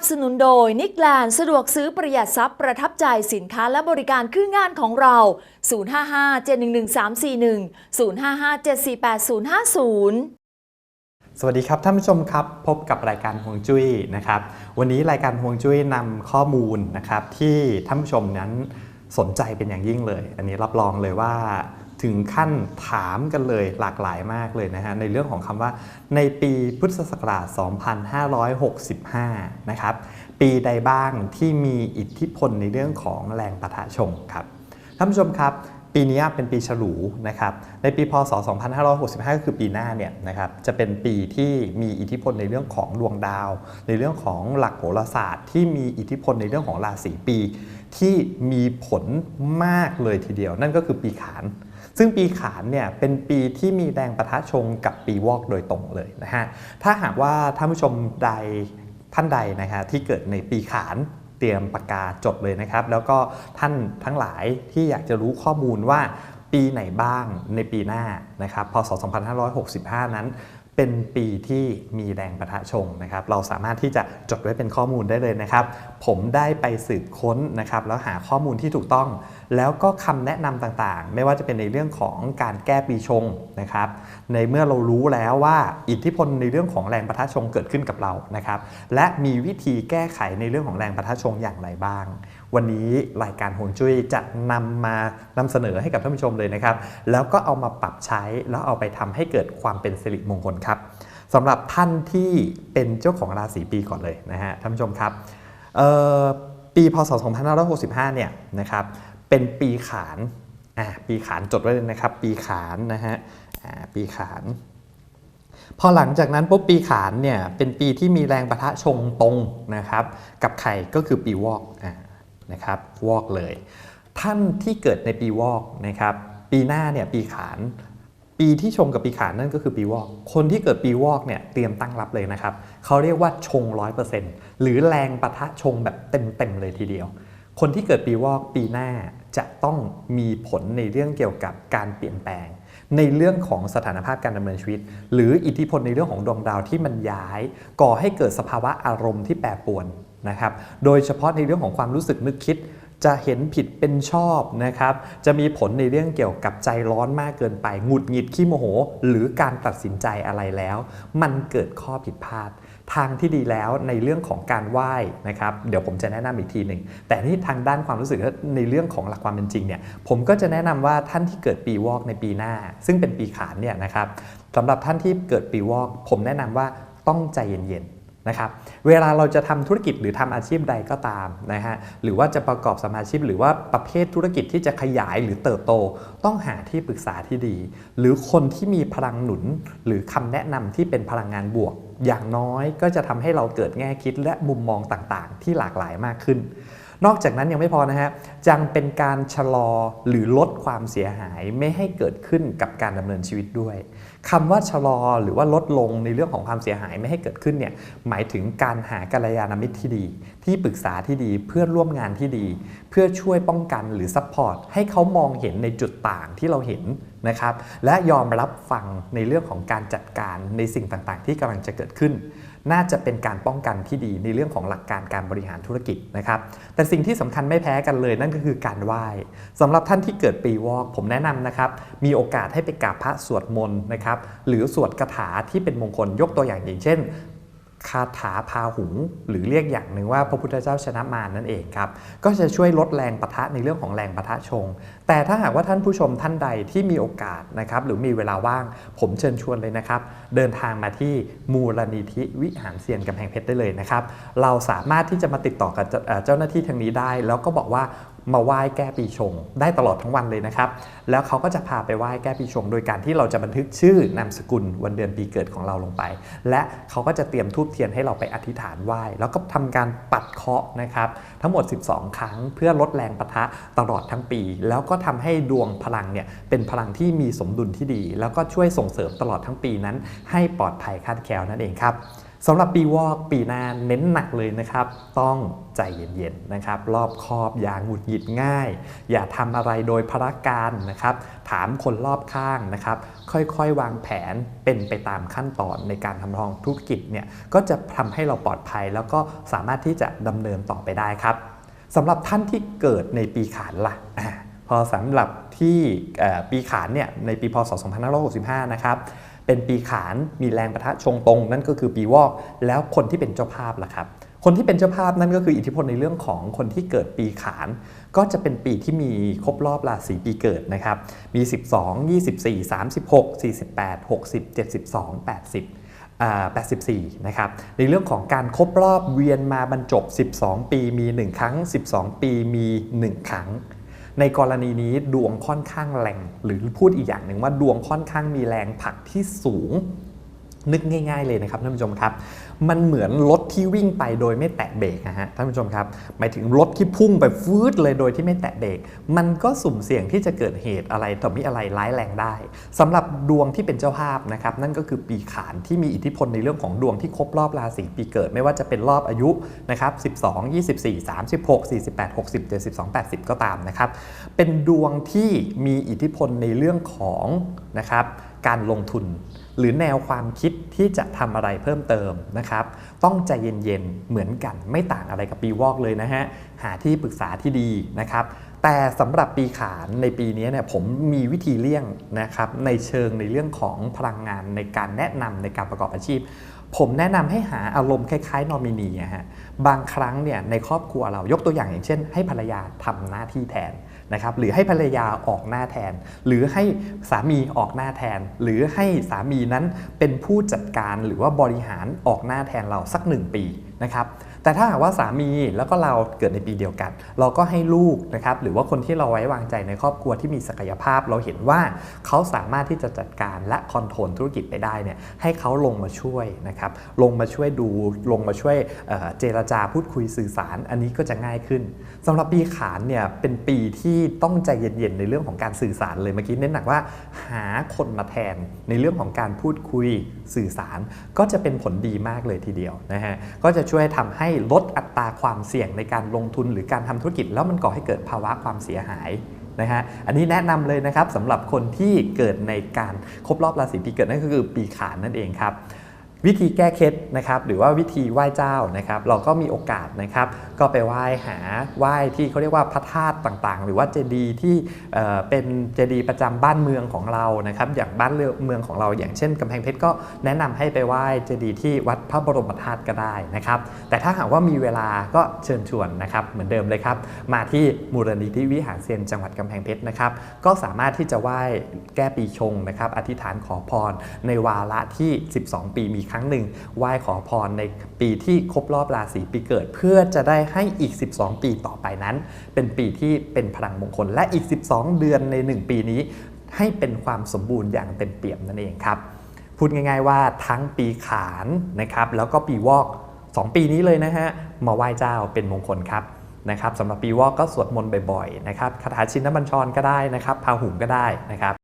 บสนุนโดยนิกแลนด์สะดวกซื้อประหยัดทรัพย์ประทับใจสินค้าและบริการคืองานของเรา 055 711 341 055 748 050สวัสดีครับท่านผู้ชมครับพบกับรายการฮวงจุ้ยนะครับวันนี้รายการฮวงจุ้ยนำข้อมูลนะครับที่ท่านผู้ชมนั้นสนใจเป็นอย่างยิ่งเลย อันนี้รับรองเลยว่า ถึงขั้นถามกันเลยหลากหลายมากเลยนะฮะในเรื่องของคำว่าในปีพุทธศักราช 2565 นะครับ ปีใดบ้างที่มีอิทธิพลในเรื่องของแรงประทะชงครับท่านผู้ชมครับ ปีนี้เป็นปีฉลูนะครับในปีพศ 2565 ก็คือปีหน้าเนี่ยนะครับจะเป็นปีที่มีอิทธิพลในเรื่องของดวงดาว ในเรื่องของหลักโหราศาสตร์ ที่มีอิทธิพลในเรื่องของราศีปี ที่มีผลมากเลยทีเดียว นั่นก็คือปีขาน ซึ่งปีขานเนี่ยเป็นปีที่มีแรงประทะชงกับปีวอกโดยตรงเลยนะฮะถ้าหากว่าท่านผู้ชมใดท่านใดนะฮะที่เกิดในปีขานเตรียมปากกาจดเลยนะครับ แล้วก็ท่านทั้งหลายที่อยากจะรู้ข้อมูลว่าปีไหนบ้างในปีหน้านะครับพศ 2565 นั้น เป็นปีที่มีแรงประทะชงนะครับ เราสามารถที่จะจดไว้เป็นข้อมูลได้เลยนะครับ ผมได้ไปสืบค้นนะครับแล้วหาข้อมูลที่ถูกต้อง แล้วก็คำแนะนำต่างๆ ไม่ว่าจะเป็นในเรื่องของการแก้ปีชงนะครับ ในเมื่อเรารู้แล้วว่าอิทธิพลในเรื่องของแรงประทะชงเกิดขึ้นกับเรานะครับ และมีวิธีแก้ไขในเรื่องของแรงประทะชงอย่างไรบ้าง วันนี้รายการโฮงจุ้ยจะนำมานำเสนอให้กับท่านผู้ชมเลยนะครับ แล้วก็เอามาปรับใช้แล้วเอาไปทำให้เกิดความเป็นสิริมงคลครับสำหรับท่านที่เป็นเจ้าของราศีปีก่อนเลยนะฮะท่านผู้ชมครับเอ่อปีพศ 2565 เนี่ยนะครับเป็นปีขานอ่าปีขานจดไว้เลยนะครับ ปีขานนะฮะอ่าปีขาน พอหลังจากนั้นปุ๊บปีขานเนี่ยเป็นปีที่มีแรงประทะชงตรงนะครับ กับไข่ก็คือปีวอกอ่า นะครับวอกเลย ท่านที่เกิดในปีวอกนะครับปีหน้าเนี่ยปีขาน ปีที่ชงกับปีขานนั่นก็คือปีวอก คนที่เกิดปีวอกเนี่ยเตรียมตั้งรับเลยนะครับเขาเรียกว่าชง 100%หรือแรงปะทะชงแบบเต็มๆเลยทีเดียว คนที่เกิดปีวอกปีหน้าจะต้องมีผลในเรื่องเกี่ยวกับการเปลี่ยนแปลงในเรื่องของสถานภาพการดำเนินชีวิต หรืออิทธิพลในเรื่องของดวงดาวที่มันย้าย ก่อให้เกิดสภาวะอารมณ์ที่แปรปรวน นะครับ โดยเฉพาะในเรื่องของความรู้สึกนึกคิด จะเห็นผิดเป็นชอบนะครับ จะมีผลในเรื่องเกี่ยวกับใจร้อนมากเกินไปหงุดหงิดขี้โมโห หรือการตัดสินใจอะไรแล้ว มันเกิดข้อผิดพลาดทางที่ดีแล้วในเรื่องของการไหว้นะครับเดี๋ยวผมจะแนะนำอีกทีหนึ่งแต่ที่ทางด้านความรู้สึกในเรื่องของหลักความเป็นจริงเนี่ยผมก็จะแนะนำว่าท่านที่เกิดปีวอกในปีหน้า ซึ่งเป็นปีขานเนี่ยนะครับสำหรับท่านที่เกิดปีวอก ผมแนะนำว่าต้องใจเย็นๆ นะครับเวลาเราจะทำธุรกิจหรือทำอาชีพใดก็ตามนะฮะหรือว่าจะประกอบสมาชีพหรือว่าประเภทธุรกิจที่จะขยายหรือเติบโต ต้องหาที่ปรึกษาที่ดี หรือคนที่มีพลังหนุน หรือคำแนะนำที่เป็นพลังงานบวก อย่างน้อยก็จะทำให้เราเกิดแง่คิดและมุมมองต่างๆ ที่หลากหลายมากขึ้น นอกจากนั้นยังไม่พอนะฮะยังเป็นการชะลอหรือลดความเสียหายไม่ให้เกิดขึ้นกับการดำเนินชีวิตด้วย คำว่าชะลอหรือว่าลดลงในเรื่องของความเสียหายไม่ให้เกิดขึ้นเนี่ยหมายถึงการหากัลยาณมิตรที่ดี ที่ปรึกษาที่ดีเพื่อนร่วมงานที่ดี เพื่อช่วยป้องกันหรือซัพพอร์ตให้เขามองเห็นในจุดต่างที่เราเห็นนะครับและยอมรับฟังในเรื่องของการจัดการในสิ่งต่างๆ ที่กำลังจะเกิดขึ้น น่าจะเป็นการป้องกันที่ดีในเรื่องของหลักการการบริหารธุรกิจนะครับ แต่สิ่งที่สำคัญไม่แพ้กันเลยนั่นก็คือการไหว้สำหรับท่านที่เกิดปีวอกผมแนะนำนะครับ มีโอกาสให้ไปกราบพระสวดมนต์นะครับ หรือสวดคาถาที่เป็นมงคลยกตัวอย่างอย่างเช่น คาถาพาหุง หรือเรียกอย่างหนึ่งว่าพระพุทธเจ้าชนะมารนั่นเองครับ ก็จะช่วยลดแรงปะทะในเรื่องของแรงปะทะชง แต่ถ้าหากว่าท่านผู้ชมท่านใดที่มีโอกาสนะครับหรือมีเวลาว่าง ผมเชิญชวนเลยนะครับ เดินทางมาที่มูลนิธิวิหารเซียนกำแพงเพชรได้เลยนะครับ เราสามารถที่จะมาติดต่อกับเจ้าหน้าที่ทางนี้ได้ แล้วก็บอกว่ามาไหว้แก้ปีชง ได้ตลอดทั้งวันเลยนะครับ แล้วเขาก็จะพาไปไหว้แก้ปีชง โดยการที่เราจะบันทึกชื่อนามสกุลวันเดือนปีเกิดของเราลงไป และเขาก็จะเตรียมทูบเทียนให้เราไปอธิษฐานไหว้ แล้วก็ทำการปัดเคาะนะครับ ทั้งหมด 12 ครั้งเพื่อลดแรงปะทะตลอดทั้งปี แล้วก็ทำให้ดวงพลังเนี่ยเป็นพลังที่มีสมดุลที่ดี แล้วก็ช่วยส่งเสริมตลอดทั้งปีนั้น ให้ปลอดภัยคาดแคลวนั่นเองครับ สำหรับปีวอกปีหน้าเน้นหนักเลยนะครับ ต้องใจเย็นๆนะครับ รอบคอบอย่าหงุดหงิดง่าย อย่าทำอะไรโดยพระการนะครับ ถามคนรอบข้างนะครับ ค่อยๆ วางแผนเป็นไปตามขั้นตอนในการทำรองธุรกิจเนี่ยก็จะทำให้เราปลอดภัย แล้วก็สามารถที่จะดำเนินต่อไปได้ครับสำหรับท่านที่เกิดในปีขานล่ะอ่าพอสำหรับที่ปีขานเนี่ยในปีพศ 2565 นะครับเป็นปีขานมีแรงประทะชงตรง นั่นก็คือปีวอกแล้วคนที่เป็นเจ้าภาพล่ะครับ คนที่เป็นเจ้าภาพนั่นก็คืออิทธิพลในเรื่องของคนที่เกิดปีขาน ก็จะเป็นปีที่มีครบรอบราศีปีเกิดนะครับมี 12 24 36 48 60 72 80อ่า84 นะครับ ในเรื่องของการครบรอบเวียนมาบรรจบ 12 ปีมี 1 ครั้ง 12 ปีมี 1 ครั้ง ในกรณีนี้ดวงค่อนข้างแรง หรือพูดอีกอย่างหนึ่งว่าดวงค่อนข้างมีแรงผลักที่สูง นึกง่าย ๆเลยนะครับท่านผู้ชมครับ มันเหมือนรถที่วิ่งไปโดยไม่แตะเบรกนะฮะท่านผู้ชมครับหมายถึงรถที่พุ่งไปฟืดเลยโดยที่ไม่แตะเบรกมันก็สุ่มเสี่ยงที่จะเกิดเหตุอะไรต่อมีอะไรร้ายแรงได้สำหรับดวงที่เป็นเจ้าภาพนะครับนั่นก็คือปีขานที่มีอิทธิพลในเรื่องของดวงที่ครบรอบราศีปีเกิด ไม่ว่าจะเป็นรอบอายุนะครับ12 24 36 48 60 72 80 ก็ตามนะครับเป็นดวงที่มีอิทธิพลในเรื่องของนะครับการลงทุน หรือแนวความคิดที่จะทำอะไรเพิ่มเติมนะครับ ต้องใจเย็นๆ เหมือนกันไม่ต่างอะไรกับปีวอกเลยนะฮะ หาที่ปรึกษาที่ดีนะครับ แต่สำหรับปีขานในปีนี้เนี่ยผมมีวิธีเลี่ยงนะครับ ในเชิงในเรื่องของพลังงานในการแนะนำในการประกอบอาชีพ ผมแนะนำให้หาอารมณ์คล้ายๆนอมินีอะฮะ บางครั้งเนี่ยในครอบครัวเรายกตัวอย่างอย่างเช่น ให้ภรรยาทำหน้าที่แทน นะครับหรือให้ภรรยาออกหน้าแทน หรือให้สามีออกหน้าแทน หรือให้สามีนั้นเป็นผู้จัดการหรือว่าบริหารออกหน้าแทนเราสักหนึ่งปีนะครับ แต่ถ้าหากว่าสามีแล้วก็เราเกิดในปีเดียวกัน เราก็ให้ลูกนะครับหรือว่าคนที่เราไว้วางใจในครอบครัวที่มีศักยภาพ เราเห็นว่าเขาสามารถที่จะจัดการและคอนโทรลธุรกิจไปได้เนี่ยให้เขาลงมาช่วยนะครับลงมาช่วยดูลงมาช่วยเเจรจาพูดคุยสื่อสาร อันนี้ก็จะง่ายขึ้นสำหรับปีขานเนี่ยเป็นปีที่ต้องใจเย็นๆในเรื่องของการสื่อสารเลยเมื่อกี้เน้นหนักว่าหาคนมาแทนในเรื่องของการพูดคุยสื่อสาร ก็จะเป็นผลดีมากเลยทีเดียวนะฮะก็จะช่วยทำให้ลดอัตราความเสี่ยงในการลงทุนหรือการทำธุรกิจ แล้วมันก่อให้เกิดภาวะความเสียหายนะฮะอันนี้แนะนำเลยนะครับสำหรับคนที่เกิดในการครบรอบราศีปีเกิดนั่นก็คือปีขานนั่นเองครับ วิธีแก้เคล็ดนะครับหรือว่าวิธีไหว้เจ้านะครับเราก็มีโอกาสนะครับ ก็ไปไหว้หาไหว้ที่เขาเรียกว่าพระธาตุต่างๆ หรือว่าเจดีย์ที่เเป็นเจดีย์ประจำบ้านเมืองของเรานะครับอย่างบ้านเมืองของเราอย่างเช่นกำแพงเพชรก็แนะนำให้ไปไหว้เจดีย์ที่วัดพระบรมธาตุก็ได้นะครับ แต่ถ้าหากว่ามีเวลาก็เชิญชวนนะครับเหมือนเดิมเลยครับ มาที่มูลนิธิวิหารเซียนจังหวัดกำแพงเพชรนะครับก็สามารถที่จะไหว้แก้ปีชงนะครับอธิษฐานขอพรในวาระที่ 12 ปีมีครั้งหนึ่งไหว้ขอพรในปีที่ครบรอบราศีปีเกิด เพื่อจะได้ให้อีก 12 ปีต่อไปนั้น เป็นปีที่เป็นพลังมงคล และอีก 12 เดือนใน 1 ปีนี้ ให้เป็นความสมบูรณ์อย่างเต็มเปี่ยมนั่นเองครับพูดง่ายๆว่าทั้งปีขานนะครับแล้วก็ปีวอก 2 ปีนี้เลยนะฮะมาไหว้เจ้าเป็นมงคลครับนะครับสำหรับปีวอกก็สวดมนต์บ่อยๆนะครับคาถาชินบัญชรก็ได้นะครับพาหุงก็ได้นะครับ